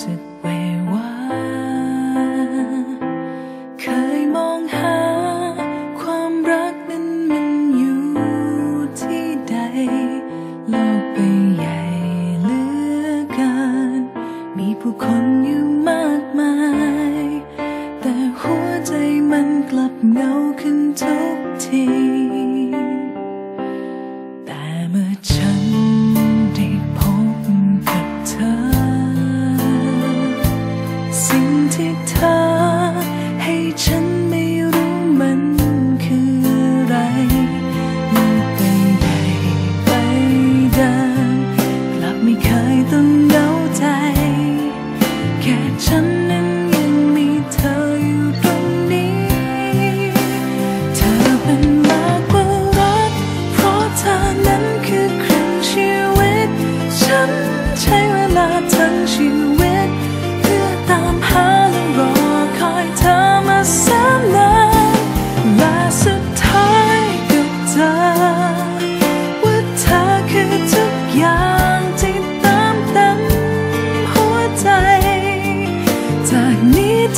สึกเววาเคยมองหา ความรักนั้นมันอยู่ที่ใด โลกใบใหญ่เหลือเกินมีผู้คนอยู่มากมาย แต่หัวใจมันกลับเงาขึ้นทุกที empty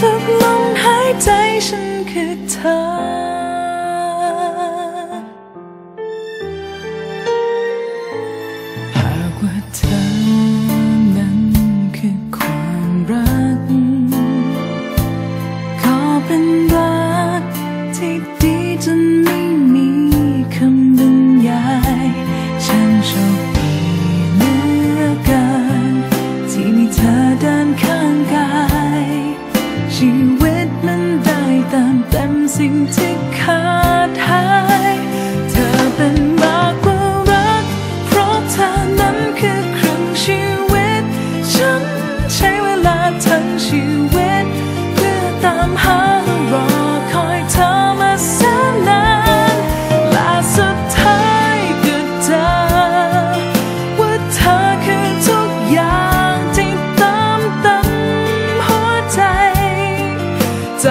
ทุกลมหายใจฉันคือเธอ หากว่าเธอ ติมเต็มสิ่งที่ขาดหาย เธอเป็นมากกว่ารัก เพราะเธอนั้นคือครึ่งชีวิต ฉันใช้เวลาทั้งชีวิต เพื่อตามหา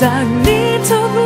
当你走过。